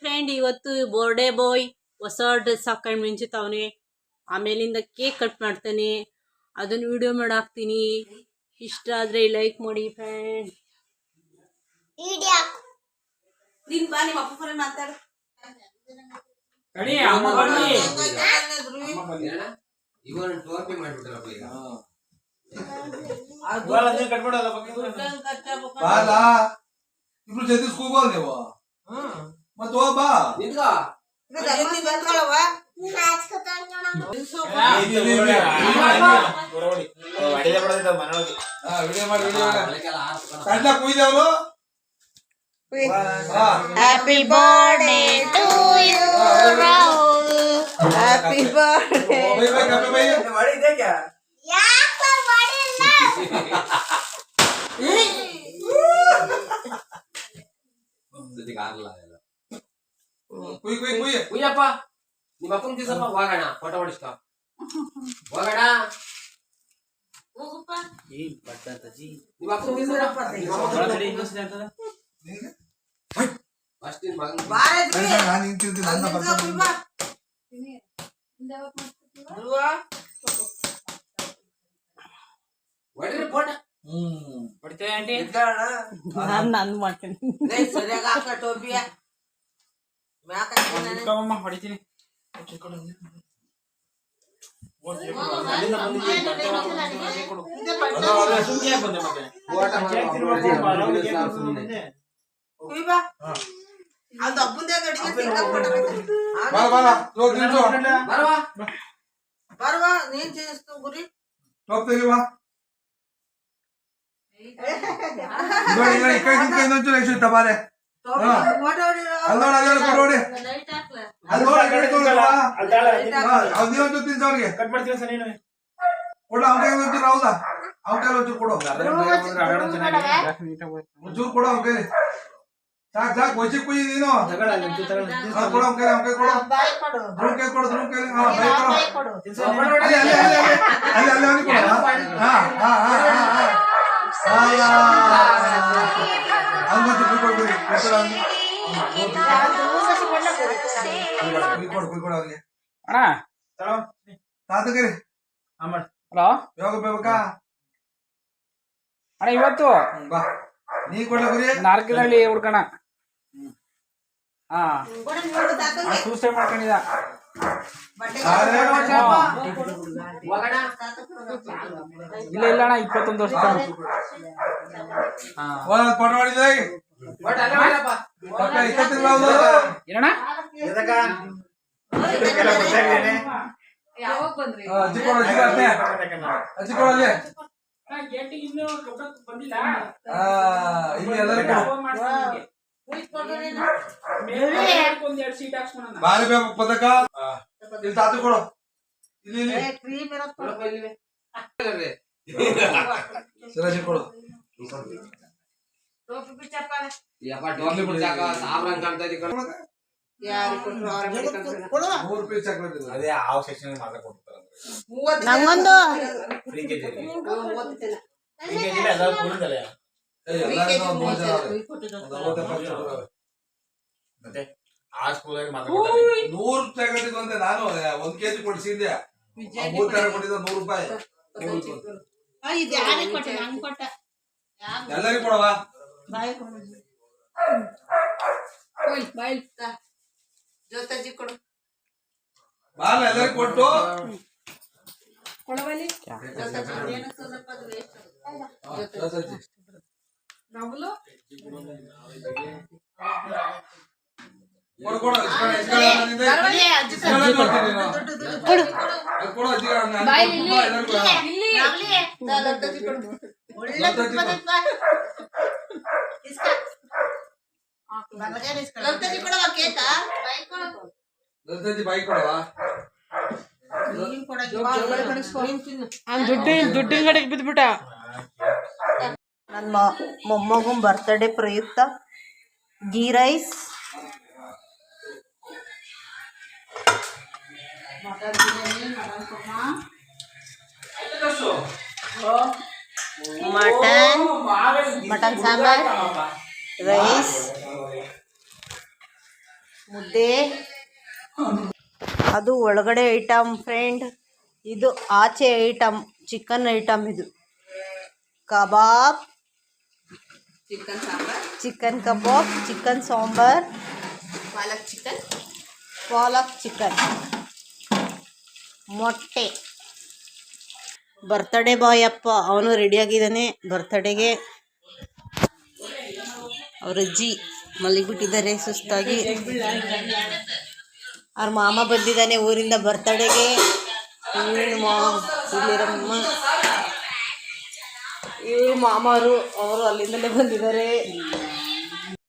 Friend ಇವತ್ತು ಬೋರ್ಡೆ ಬಾಯ್ ಹೊಸ dress ಹಾಕೊಂಡು ಮಿಂಚುತ್ತವನೆ ಆಮೇಲಿಂದ ಕೇಕ್ ಕಟ್ ಮಾಡ್ತಾನೆ. ಅದನ್ನು ವಿಡಿಯೋ ಮಾಡಾಕ್ತೀನಿ. ಇಷ್ಟ ಆದರೆ ಲೈಕ್ ಮಾಡಿ ಫ್ರೆಂಡ್ ನೀನ್ ಬಾ ನಿಮ್ಮ ಅಪ್ಪ ಫೋನ್ ಮಾತಾಡು. ಕಣಿ ಅಮ್ಮ ಬನ್ನಿ. ಇವನ್ ಟೋಪಿ ಮಾಡ್ಬಿಟ್ರಪ್ಪ ಈಗ. ಇವಾಗ ಅದನ್ನ ಕಟ್ಬಿಡಲ್ಲ ಬಗ್ಗೆ ಬಾಲ ಇಬ್ರು ಜೊತೆ ಸ್ಕೂಲ್ ನೀವು. ನಿಂತ್ಕೋ ಹಾ ವಿಡಿಯೋ ಮಾಡಿ ವಿಡಿಯೋ ಬೆಳಗ್ಗೆಲ್ಲ ಆರ್ಸ್ಕೊಂಡು ಕಡ್ಲ ಕುಯ್ದವ್ರು ಹಾ happy birthday to you happy birthday bye bye ಕಪ್ಪೆ ಬೈ ಜೊತೆಗೆ ಆಗಲ್ಲ ಎಲ್ಲ ಕುಯ್ ಕುಯ್ ಕುಯ್ ಉಯ್ಯಪ್ಪ ನಿಮ್ಮ ಅಪ್ಪನ ದಿವಸಪ್ಪ ಹೋಗೋಣ ಫೋಟೋ ಹೊಡಿಸ್ಕೊ ಹೋಗೋಣ ನಿಮ್ಮ ಅಪ್ಪನ ದಿವಸ ಫಸ್ಟ್ ನಿನ್ ಮಗನ್ ನಾನು ನಿಂತಿರ್ತೀನಿ ನನ್ನ ಬರ್ತಾನೆ ಹೊಡಿರಿ ಫೋಟೋ ಹ್ಮ್ ಹೊಡಿತೇವೆ ಆಂಟಿ ನಾನು ನಾನು ಮಾಡ್ತೀನಿ ಸರಿಯಾಗಿ ಹಾಕ ಟೋಪಿಯ ಮ್ಯಾಕಮ್ಮ ಹೊಡಿತೀನಿ ಅದು ಅಪ್ಪಂದೇ ಬರ್ವಾ ನೀನ್ ಚೇಸ್ತು ಗುರಿ ಹೋಗ್ತೀವಿ ಇನ್ನೊಂಚೂರು ಎಷ್ಟು ತಬಾರೆ ಕೈ ಕಟ್ ಮಾಡ್ತೀವಿ ಸರ್ ನೀನು? ಕೊಡು ಅವ್ನ ಕೈಗೆ ಒಂಚೂರು ಹೌದಾ ಅವ್ನ ಕೈಲಿ ಒಂಚೂರು ಕೊಡು. ಒಂಚೂರು ಕೊಡು ಅವ್ನ ಕೈಲಿ. ಸಾಕ್ ಸಾಕ್ ವಚಿ ಕುಯ್ಯಿ ನೀನು. ಕೊಡು ಅವ್ನ ಕೈಲಿ ಅವ್ನ ಕೈ ಕೊಡು. ಧ್ರುವ ಕೈ ಕೊಡು ಧ್ರುವ ಕೈಲಿ. ಹಾ ಬೈ ಕೊಡು. ಕೊಡು. ಅಲ್ಲಿ ಅಲ್ಲಿ ಅಲ್ಲಿ ಅಲ್ಲಿ ಅಲ್ಲಿ ಅಲ್ಲಿ ಕೊಡು. ಹಾ ಹಾ. ಹಾ ಹಾ ಹಾ. ಅಣ್ಣ. ತಾತಗಿರಿ. ಹಲೋ. ಯಾವಾಗ ಬೇಕಾ ಅಣ್ಣ ಇವತ್ತು? ಬಾ. ನೀ ಕೊಡ್ಲಿ ಗುರಿ? ನಾಲ್ಕನಲ್ಲಿ ಹುಡ್ಕಣ. ಹಾ. ಸೂಸೈಡ್ ಮಾಡ್ಕೊಂಡಿದ ಬಟ್ಟೆ ಅರೆ, ಹೋಗೋಣ. ಇಲ್ಲ ಇಲ್ಲ ಅಣ್ಣ ಇಪ್ಪತ್ತೊಂದು ವರ್ಷ ಫೋಟೋ. ಏನಣ್ಣ ಇಲ್ಲಿ ಕೊಡು ಬಾರಿ ಬೇಕು ಪದಕ. ಇಲ್ಲಿ ತಾತು ಕೊಡು. ಇಲ್ಲಿ ಇಲ್ಲಿ. ಕ್ರೀಮ್ ಇರೋದ್ ಕೊಡು. ಇಲ್ಲಿ ಕೊಡು. ಟೋಪಿ ಟೋಪಿ ಬಿಡ್ಸಾಕ ಸಾಬ್ರಂಗ್ ಕಾಣ್ತಾ ಇದೆ ಅದೇ ಆ ಸೆಕ್ಷನ್ ಮಾತ್ರ ಕೊಡ್ತಾರೆ ನಂಗೊಂದು ಫ್ರೀ ಕೆಜಿ. ಫ್ರೀ. ಮತ್ತೆ ಆ ಮಾತ್ರ ನೂರು ಅಂತೆ ನಾನು ಒಂದ್ ಕೆಜಿ ಕೊಡ್ಸಿದ್ದೆ ಮೂರ್ ತರ ಕೊಟ್ಟಿದ್ದ? ನೂರು ರೂಪಾಯಿ. ಕೊಟ್ಟ. ಎಲ್ಲರಿಗೂ ಕೊಡವಾ ಬಾಯಿ ಕೊಡು. ಕೊಯ್, ಬಾಯಿ ತಾ. ಜೊತೆಜಿ ಕೊಡು. ಬಾಲ ಎಲ್ಲರಿಗೂ ಕೊಟ್ಟು. ಕೊಡವಲ್ಲಿ? ಜೋತಾಜಿ ಏನು ಸ್ವಲ್ಪ ಅದು waste ಕೊಡು? ಕೊಡು. ಕೊಡು ಕೊಡು. ಅದು ಕೊಡು ಅಜ್ಜಿಗೆ ನಾನು ಕೊಟ್ಟು ಬಾ, ಎಲ್ಲರಿಗೂ ಕೊಡು. ರಾಹುಲಿ, ತಾ, ಲಡ್ಡಜ್ಜಿ ಕೊಡು. ಒಳ್ಳೆ ಲಡ್ಡಜ್ಜಿ ತುಪ್ಪ ತುಪ್ಪ. ಇಸ್ಕ. ಲಡ್ಡಜ್ಜಿ ಕೊಡವ ಕೇಕ? ಬಾಯ್ ಕೊಡು. ದರ್ಜಿ ಬಾಯಿ ಕೊಡವಾ ನೀನ್ ಕೊಡಂಗಿಲ್ಲ. ನೀನ್ ತಿನ್ನು. ದುಡ್ಡಿನ ದುಡ್ಡಿನ ಕಡೆಗೆ ಬಿದ್ಬಿಟ್ಟ ನನ್ನ ಮೊಮ್ಮಗನ ಬರ್ತ್ಡೇ ಪ್ರಯುಕ್ತ ghee rice mutton biryani mutton korma mutton mutton sambar rice ಮುದ್ದೆ ಅದು ಒಳಗಡೆ ಐಟಮ್ ಫ್ರೆಂಡ್ ಇದು ಆಚೆ ಐಟಮ್ ಚಿಕನ್ ಐಟಮ್ ಇದು kebab chicken sambar chicken kebab chicken sambar palak chicken palak chicken ಮೊಟ್ಟೆ ಬರ್ತಡೇ ಬಾಯ್ ಅಪ್ಪ, ಅವನು ರೆಡಿಯಾಗಿದ್ದಾನೆ ಬರ್ತಡೇಗೆ ಅವ್ರ ಅಜ್ಜಿ ಮಲಗಿಬಿಟ್ಟಿದ್ದಾರೆ, ಸುಸ್ತಾಗಿ. ಅವ್ರ ಮಾಮ ಬಂದಿದ್ದಾನೆ ಊರಿಂದ ಬರ್ತಡೇಗೆ ಇಲ್ಲಿರಮ್ಮ. ಇವ್ರು ಮಾಮರು, ಅವರು ಅಲ್ಲಿಂದಲೇ ಬಂದಿದ್ದಾರೆ.